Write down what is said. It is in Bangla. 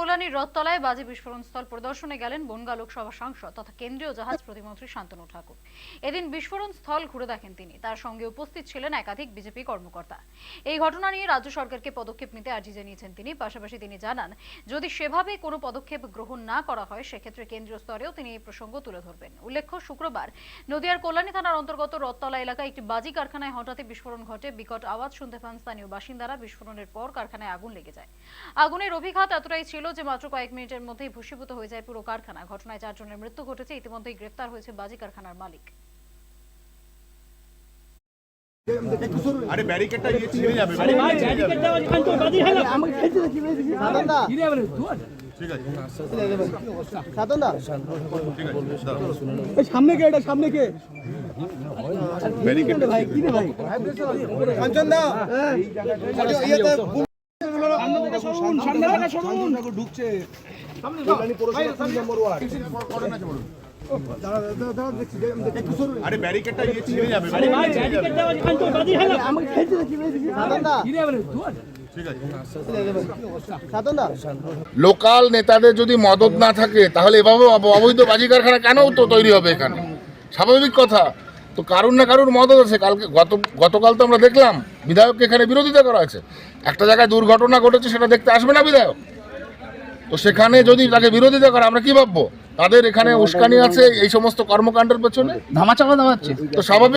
কল্যাণীর রথতলায় বাজি বিস্ফোরণ স্থল পরিদর্শনে গেলেন বনগা লোকসভা সাংসদ তথা কেন্দ্রীয় জাহাজ প্রতিমন্ত্রী শান্তনু ঠাকুর। এদিন বিস্ফোরণ স্থল ঘুরে দেখেন তিনি। তার সঙ্গে উপস্থিত ছিলেন একাধিক বিজেপি কর্মকর্তা। এই ঘটনা নিয়ে রাজ্য সরকারকে পদক্ষেপ নিতে আর্জি জানিয়েছেন তিনি। পাশাপাশি তিনি জানান, যদি সেভাবে কোনো পদক্ষেপ গ্রহণ না করা হয়, সেক্ষেত্রে কেন্দ্রীয় স্তরেও তিনি এই প্রসঙ্গ তুলে ধরবেন। উল্লেখ্য, শুক্রবার নদিয়ার কল্যাণী থানার অন্তর্গত রথতলা এলাকায় একটি বাজি কারখানায় হঠাৎই বিস্ফোরণ ঘটে। বিকট আওয়াজ শুনতে পান স্থানীয় বাসিন্দারা। বিস্ফোরণের পর কারখানায় আগুন লেগে যায়। আগুনের অভিঘাত এতটাই ছিল যে মাত্র কয়েক মিনিটের মধ্যেই ভূষীভূত হয়ে যায় পুরো কারখানা। ঘটনায় চারজনের মৃত্যু ঘটেছে। ইতিমধ্যেই গ্রেফতার হয়েছে বাজি কারখানার মালিক। আরে ব্যারিকেডটা ইয়ে ছিঁড়ে যাবে। ব্যারিকেড ছিঁড়ে যাবে ঠিক আছে। সাধন দা। ঠিক আছে। দাঁড়াও। সামনে কে এটা? সামনে কে? ব্যারিকেড ভাই কি রে ভাই? কাঞ্চন দা। সামনে থেকে সরুন ঢুকছে। আরে ব্যারিকেডটা ইয়ে ছিঁড়ে যাবে ব্যারিকেড ছিঁড়ে যাবে। আমাকে খেলতে দেখি সাধন দা ঠিক আছে সাধন দা লোকাল নেতাদের যদি মদত না থাকে তাহলে এভাবে অবৈধ বাজি কারখানা কেন তো তৈরি হবে এখানে? স্বাভাবিক কথা। তো কারুর না কারুর মদত আছে। কালকে গত গতকাল তো আমরা দেখলাম বিধায়ককে এখানে বিরোধিতা করা আছে একটা জায়গায় দুর্ঘটনা ঘটেছে সেটা দেখতে আসবে না বিধায়ক। তো সেখানে যদি তাকে বিরোধিতা করে আমরা কি ভাববো? তাদের এখানে উস্কানি আছে এই সমস্ত কর্মকাণ্ডের পেছনে? ধামাচাপা দামাচ্ছে তো স্বাভাবিক